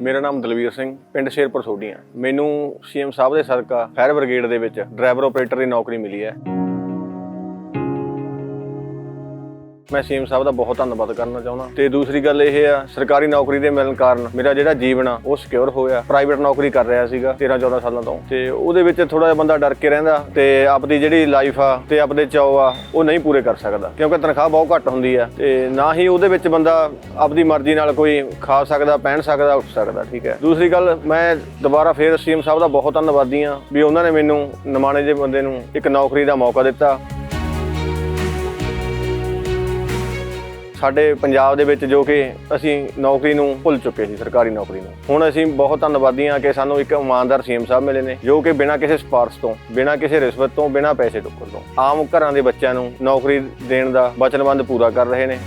ਮੇਰਾ ਨਾਮ ਦਲਵੀਰ ਸਿੰਘ, ਪਿੰਡ ਸ਼ੇਰਪੁਰ ਸੋਢੀਆਂ ਮੈਨੂੰ ਸੀਐਮ ਸਾਹਿਬ ਦੇ ਸਦਕਾ ਫਾਇਰ ਬ੍ਰਿਗੇਡ ਦੇ ਵਿੱਚ ਡਰਾਈਵਰ, ਆਪਰੇਟਰ ਦੀ ਨੌਕਰੀ ਮਿਲੀ ਹੈ। ਮੈਂ ਸੀਐਮ ਸਾਹਿਬ ਦਾ ਬਹੁਤ ਧੰਨਵਾਦ ਕਰਨਾ ਚਾਹੁੰਦਾ। ਤੇ ਦੂਸਰੀ ਗੱਲ ਇਹ ਆ, ਸਰਕਾਰੀ ਨੌਕਰੀ ਦੇ ਮਿਲਣ ਕਾਰਨ ਮੇਰਾ ਜਿਹੜਾ ਜੀਵਨ ਆ, ਉਹ ਸਿਕਿਉਰ ਹੋਇਆ। ਪ੍ਰਾਈਵੇਟ ਨੌਕਰੀ ਕਰ ਰਿਹਾ ਸੀਗਾ 13 14 ਸਾਲਾਂ ਤੋਂ। ਤੇ ਉਹਦੇ ਵਿੱਚ ਥੋੜਾ ਜਿਹਾ ਬੰਦਾ ਡਰ ਕੇ ਰਹਿੰਦਾ ਤੇ ਆਪਦੀ ਜਿਹੜੀ ਲਾਈਫ ਆ ਤੇ ਆਪਣੇ ਚਾਅ ਆ, ਉਹ ਨਹੀਂ ਪੂਰੇ ਕਰ ਸਕਦਾ। ਕਿਉਂਕਿ ਤਨਖਾਹ ਬਹੁਤ ਘੱਟ ਹੁੰਦੀ ਆ ਤੇ ਨਾ ਹੀ ਉਹਦੇ ਵਿੱਚ ਬੰਦਾ ਆਪਦੀ ਮਰਜ਼ੀ ਨਾਲ ਕੋਈ ਖਾ ਸਕਦਾ, ਪਹਿਨ ਸਕਦਾ, ਉੱਠ ਸਕਦਾ, ਠੀਕ ਹੈ। ਦੂਸਰੀ ਗੱਲ, ਮੈਂ ਦੁਬਾਰਾ ਫੇਰ ਸੀਐਮ ਸਾਹਿਬ ਦਾ ਬਹੁਤ ਧੰਨਵਾਦੀ ਆ ਵੀ ਉਹਨਾਂ ਨੇ ਮੈਨੂੰ ਨਿਮਾਣੇ ਦੇ ਬੰਦੇ ਨੂੰ ਇੱਕ ਨੌਕਰੀ ਦਾ ਮੌਕਾ ਦਿੱਤਾ। ਸਾਡੇ ਪੰਜਾਬ ਦੇ ਵਿੱਚ ਜੋ ਕਿ ਅਸੀਂ ਨੌਕਰੀ ਨੂੰ ਭੁੱਲ ਚੁੱਕੇ ਸੀ, ਸਰਕਾਰੀ ਨੌਕਰੀ ਨੂੰ। ਹੁਣ ਅਸੀਂ ਬਹੁਤ ਧੰਨਵਾਦੀ ਹਾਂ ਕਿ ਸਾਨੂੰ ਇੱਕ ਇਮਾਨਦਾਰ ਸੀਐਮ ਸਾਹਿਬ ਮਿਲੇ ਨੇ, ਜੋ ਕਿ ਬਿਨਾਂ ਕਿਸੇ ਸਪਾਰਸ਼ ਤੋਂ, ਬਿਨਾਂ ਕਿਸੇ ਰਿਸ਼ਵਤ ਤੋਂ, ਬਿਨਾਂ ਪੈਸੇ ਟੁੱਕਰ ਤੋਂ, ਆਮ ਘਰਾਂ ਦੇ ਬੱਚਿਆਂ ਨੂੰ ਨੌਕਰੀ ਦੇਣ ਦਾ ਵਚਨਬੰਧ ਪੂਰਾ ਕਰ ਰਹੇ ਨੇ।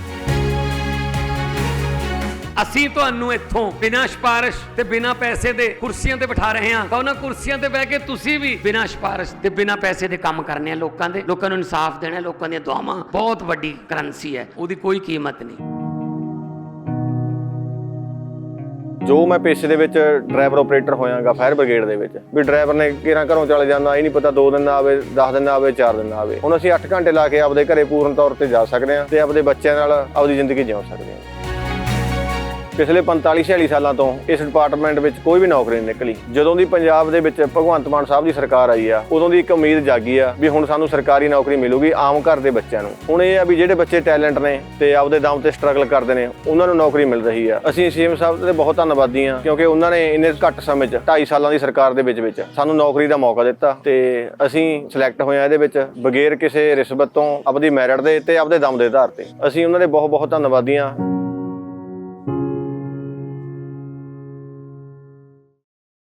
ਅਸੀਂ ਤੁਹਾਨੂੰ ਇੱਥੋਂ ਬਿਨਾਂ ਸਿਫਾਰਿਸ਼ ਤੇ ਬਿਨਾਂ ਪੈਸੇ ਦੇ ਕੁਰਸੀਆਂ ਤੇ ਬਿਠਾ ਰਹੇ ਹਾਂ। ਤਾਂ ਉਹਨਾਂ ਕੁਰਸੀਆਂ ਤੇ ਬਹਿ ਕੇ ਤੁਸੀਂ ਵੀ ਬਿਨਾਂ ਸਿਫਾਰਿਸ਼ ਤੇ ਬਿਨਾਂ ਪੈਸੇ ਦੇ ਕੰਮ ਕਰਨੇ ਆ ਲੋਕਾਂ ਦੇ। ਲੋਕਾਂ ਨੂੰ ਇਨਸਾਫ ਦੇਣਾ, ਲੋਕਾਂ ਦੀਆਂ ਦੁਆਵਾਂ। ਬਹੁਤ ਵੱਡੀ ਕਰੰਸੀ ਹੈ। ਉਹਦੀ ਕੋਈ ਕੀਮਤ ਨਹੀਂ। ਜੋ ਮੈਂ ਪੇਸ਼ੇ ਦੇ ਵਿੱਚ ਡਰਾਈਵਰ ਆਪਰੇਟਰ ਹੋਇਆਗਾ, ਫਾਇਰ ਬ੍ਰਿਗੇਡ ਦੇ ਵਿੱਚ, ਵੀ ਡਰਾਈਵਰ ਨੇ ਕਿਹੜਾ ਘਰੋਂ ਚਲੇ ਜਾਂਦਾ ਇਹ ਨਹੀਂ ਪਤਾ 2 ਦਿਨ ਆਵੇ 10 ਦਿਨ ਆਵੇ 4 ਦਿਨ ਆਵੇ। ਹੁਣ ਅਸੀਂ 8 ਘੰਟੇ ਲਾ ਕੇ ਆਪਦੇ ਘਰੇ ਪੂਰਨ ਤੌਰ ਤੇ ਜਾ ਸਕਦੇ ਹਾਂ ਤੇ ਆਪਦੇ ਬੱਚਿਆਂ ਨਾਲ ਆਪਦੀ ਜ਼ਿੰਦਗੀ ਜਿਉ ਸਕਦੇ ਹਾਂ। ਪਿਛਲੇ 45 46 ਸਾਲਾਂ ਤੋਂ ਇਸ ਡਿਪਾਰਟਮੈਂਟ ਵਿੱਚ ਕੋਈ ਵੀ ਨੌਕਰੀ ਨਹੀਂ ਨਿਕਲੀ। ਜਦੋਂ ਦੀ ਪੰਜਾਬ ਦੇ ਵਿੱਚ ਭਗਵੰਤ ਮਾਨ ਸਾਹਿਬ ਦੀ ਸਰਕਾਰ ਆਈ ਆ, ਉਦੋਂ ਦੀ ਇੱਕ ਉਮੀਦ ਜਾਗੀ ਆ ਵੀ ਹੁਣ ਸਾਨੂੰ ਸਰਕਾਰੀ ਨੌਕਰੀ ਮਿਲੂਗੀ ਆਮ ਘਰ ਦੇ ਬੱਚਿਆਂ ਨੂੰ। ਹੁਣ ਇਹ ਆ ਵੀ ਜਿਹੜੇ ਬੱਚੇ ਟੈਲੈਂਟ ਨੇ ਤੇ ਆਪਦੇ ਦਮ ਤੇ ਸਟਰਗਲ ਕਰਦੇ ਨੇ, ਉਹਨਾਂ ਨੂੰ ਨੌਕਰੀ ਮਿਲ ਰਹੀ ਆ। ਅਸੀਂ ਸੀਐਮ ਸਾਹਿਬ ਦੇ ਬਹੁਤ ਧੰਨਵਾਦੀ ਆ, ਕਿਉਂਕਿ ਉਹਨਾਂ ਨੇ ਇੰਨੇ ਘੱਟ ਸਮੇਂ 'ਚ 2.5 ਸਾਲਾਂ ਦੀ ਸਰਕਾਰ ਦੇ ਵਿੱਚ ਵਿੱਚ ਸਾਨੂੰ ਨੌਕਰੀ ਦਾ ਮੌਕਾ ਦਿੱਤਾ ਤੇ ਅਸੀਂ ਸਿਲੈਕਟ ਹੋਏ ਆ ਇਹਦੇ ਵਿੱਚ, ਬਗੈਰ ਕਿਸੇ ਰਿਸ਼ਵਤ ਤੋਂ ਆਪਦੀ ਮੈਰਿਟ ਦੇ ਤੇ ਆਪਦੇ ਦਮ ਦੇ ਆਧਾਰ ਤੇ। ਅਸੀਂ ਉਹਨਾਂ ਦੇ ਬਹੁਤ ਬਹੁਤ ਧੰਨਵਾਦੀ ਆ।